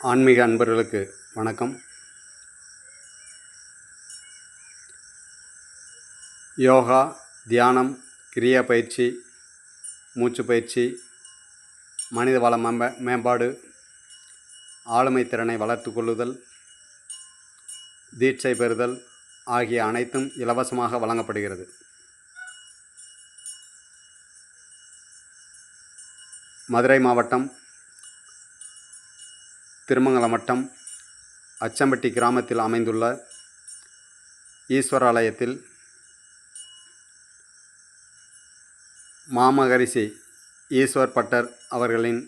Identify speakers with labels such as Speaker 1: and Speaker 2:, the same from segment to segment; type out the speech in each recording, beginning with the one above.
Speaker 1: ஆன்மீக அன்பர்களுக்கு வணக்கம். யோகா தியானம் கிரியா பயிற்சி மூச்சு பயிற்சி மனித வள மேம்ப மேம்பாடு ஆளுமை திறனை வளர்த்து கொள்ளுதல் தீட்சை பெறுதல் ஆகிய அனைத்தும் இலவசமாக வழங்கப்படுகிறது. மதுரை மாவட்டம் திருமங்கலம் வட்டம் அச்சம்பட்டி கிராமத்தில் அமைந்துள்ள ஈஸ்வராலயத்தில் மாமகரிஷி ஈஸ்வர் பட்டர் அவர்களின்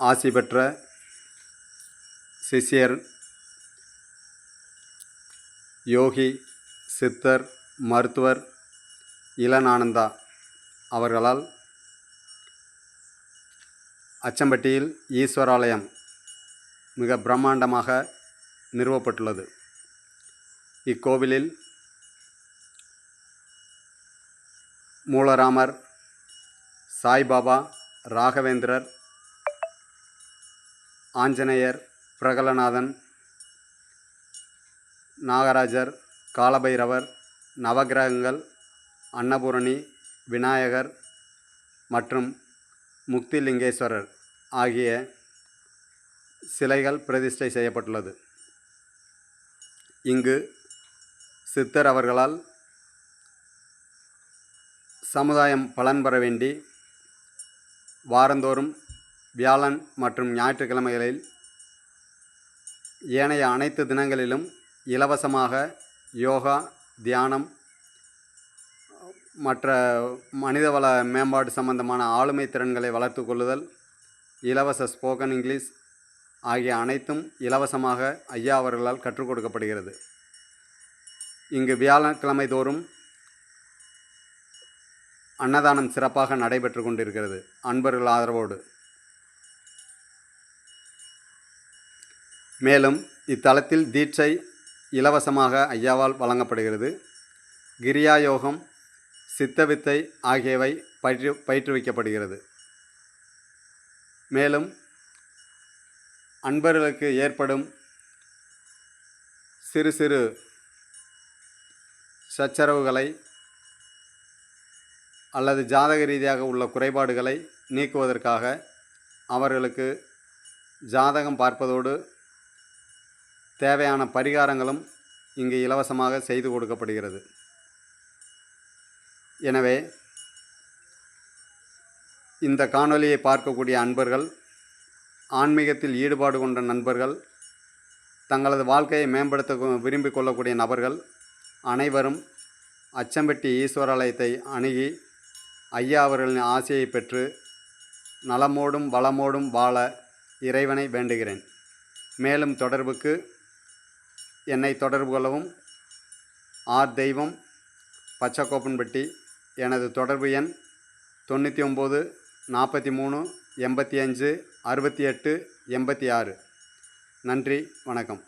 Speaker 1: ஆசி பெற்ற சிஷியர் யோகி சித்தர் மருத்துவர் இளநானந்தா அவர்களால் அச்சம்பட்டியில் ஈஸ்வராலயம் மிக பிரம்மாண்டமாக நிறுவப்பட்டுள்ளது. இக்கோவிலில் மூலராமர் சாய்பாபா ராகவேந்திரர் ஆஞ்சநேயர் பிரகலநாதன் நாகராஜர் காலபைரவர் நவகிரகங்கள் அன்னபூரணி விநாயகர் மற்றும் முக்திலிங்கேஸ்வரர். ஆகிய சிலைகள் பிரதிஷ்டை செய்யப்பட்டுள்ளது. இங்கு சித்தர் அவர்களால் சமுதாயம் பலன் பெற வேண்டி வாரந்தோறும் வியாழன் மற்றும் ஞாயிற்றுக்கிழமைகளில் ஏனைய அனைத்து தினங்களிலும் இலவசமாக யோகா தியானம் மற்ற மனிதவள மேம்பாடு சம்பந்தமான ஆளுமை திறன்களை வளர்த்து கொள்ளுதல் இலவச ஸ்போக்கன் இங்கிலீஷ் ஆகிய அனைத்தும் இலவசமாக ஐயா அவர்களால் கற்றுக் கொடுக்கப்படுகிறது. இங்கு வியாழக்கிழமை தோறும் அன்னதானம் சிறப்பாக நடைபெற்று கொண்டிருக்கிறது. அன்பர்கள் ஆதரவோடு. மேலும் இத்தலத்தில் தீட்சை இலவசமாக ஐயாவால் வழங்கப்படுகிறது. கிரியா யோகம் சித்தவித்தை ஆகியவை பயிற்று பயிற்றுவிக்கப்படுகிறது. மேலும் அன்பர்களுக்கு ஏற்படும் சிறு சிறு சச்சரவுகளை அல்லது ஜாதக ரீதியாக உள்ள குறைபாடுகளை நீக்குவதற்காக அவர்களுக்கு ஜாதகம் பார்ப்பதோடு தேவையான பரிகாரங்களும் இங்கு இலவசமாக செய்து கொடுக்கப்படுகிறது. எனவே இந்த காணொலியை பார்க்கக்கூடிய அன்பர்கள் ஆன்மீகத்தில் ஈடுபாடு கொண்ட நண்பர்கள் தங்களது வாழ்க்கையை மேம்படுத்த விரும்பி விரும்பிக் கொள்ளக்கூடிய நபர்கள் அனைவரும் அச்சம்பட்டி ஈஸ்வராலயத்தை அணுகி ஐயா அவர்களின் ஆசையை பெற்று நலமோடும் வளமோடும் வாழ இறைவனை வேண்டுகிறேன். மேலும் தொடர்புக்கு என்னை தொடர்பு கொள்ளவும் ஆர் தெய்வம் பச்சைக்கோப்பன்பட்டி எனது தொடர்பு எண் தொண்ணூற்றி ஒம்பது நாற்பத்தி மூணு எண்பத்தி அஞ்சு அறுபத்தி எட்டு எண்பத்தி ஆறு. நன்றி வணக்கம்.